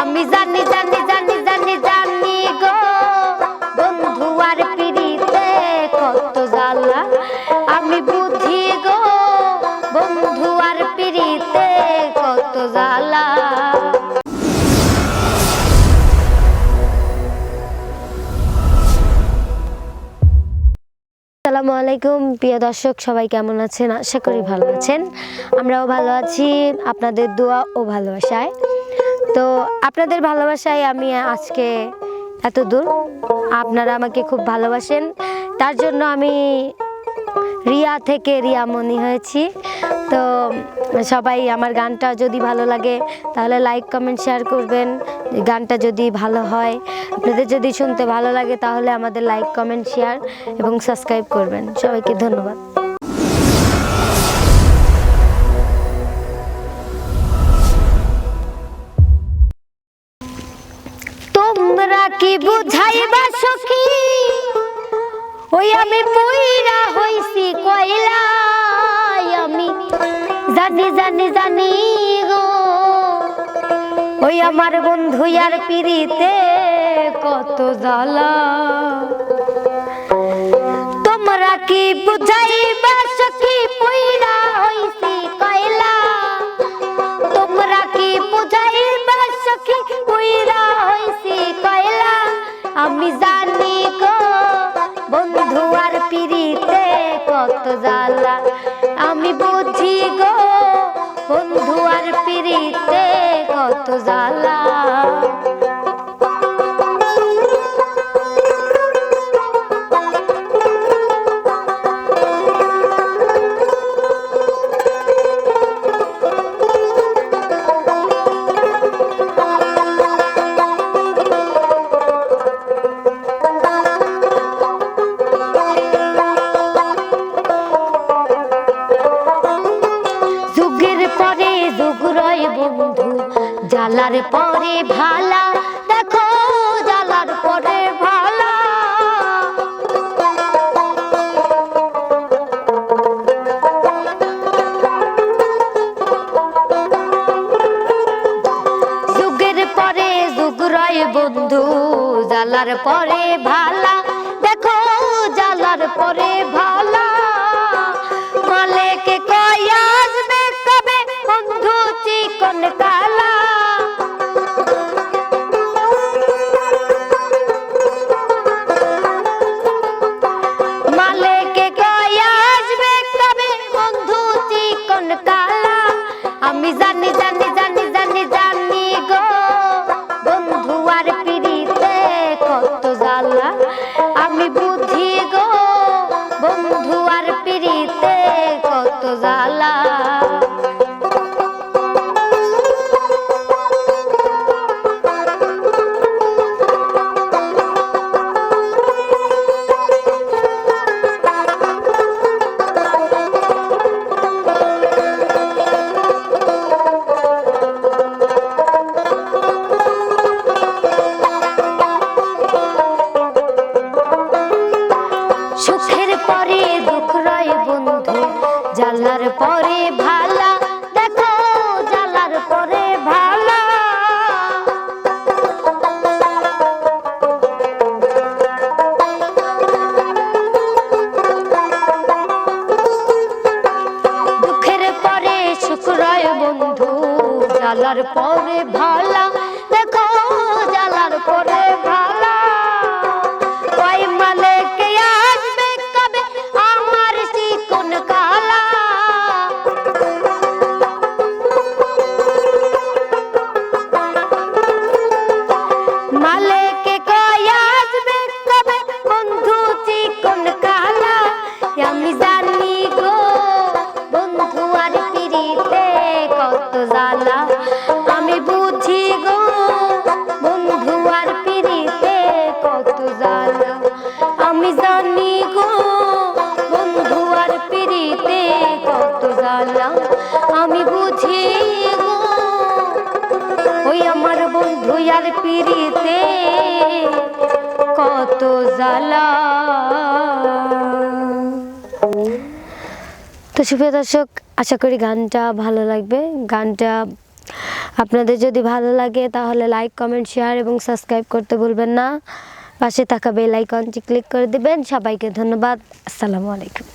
আমি জানি জানি আসসালামু আলাইকুম। প্রিয় দর্শক, সবাই কেমন আছেন? আশা করি ভালো আছেন। আমরাও ভালো আছি আপনাদের দোয়া ও ভালোবাসায়। তো আপনাদের ভালোবাসায় আমি আজকে এত দূর আপনারা আমাকে খুব ভালোবাসেন। তার জন্য আমি রিয়া থেকে রিয়া মনি হয়েছি। তো সবাই আমার গানটা যদি ভালো লাগে, তাহলে লাইক কমেন্ট শেয়ার করবেন। গানটা যদি ভালো হয়, আপনাদের যদি শুনতে ভালো লাগে, তাহলে আমাদের লাইক কমেন্ট শেয়ার এবং সাবস্ক্রাইব করবেন। সবাইকে ধন্যবাদ। তোমরা কি বুঝাইবা সখী? ওই আমি পইরা হইছি কয়লা। জানি জানি জানি গো। ওই আমার বন্ধু আর পিড়িতে কত জ্বালা। তোমরা কি বুঝাইবা সখী হইছি কয়লা? তোমরা কি সখী পইরা হইছি কয়লা? আমি জানি গো, বন্ধু আর পিড়িতে কত জ্বালা। বুঝি গো বন্ধু আর পিড়িতে কত জ্বালা। পরে যুগ রয় বন্ধু, জ্বালার পরে ভালা। দেখো, জ্বালার পরে ভালা। যুগের পরে যুগ বন্ধু, জ্বালার পরে ভালা। আমি জানি জানি জানি জানি জানি গো। বন্ধু আর পিড়িতে কত জ্বালা, আমি বুঝি গো। বন্ধু আর পিড়িতে কত জ্বালা। পরে ভালা, দেখো জ্বালার পরে ভালা। দুঃখের পরে সুখ রয় বন্ধু, জ্বালার পরে ভালা, দেখো জ্বালার পরে বুঝি গো, ওই আমার বন্ধু আর পিড়িতে কত জ্বালা। তো সুপ্রিয় দর্শক, আশা করি গানটা ভালো লাগবে। গানটা আপনাদের যদি ভালো লাগে, তাহলে লাইক কমেন্ট শেয়ার এবং সাবস্ক্রাইব করতে ভুলবেন না। পাশে থাকা বেল আইকনটি ক্লিক করে দিবেন। সবাইকে ধন্যবাদ। আসসালামু আলাইকুম।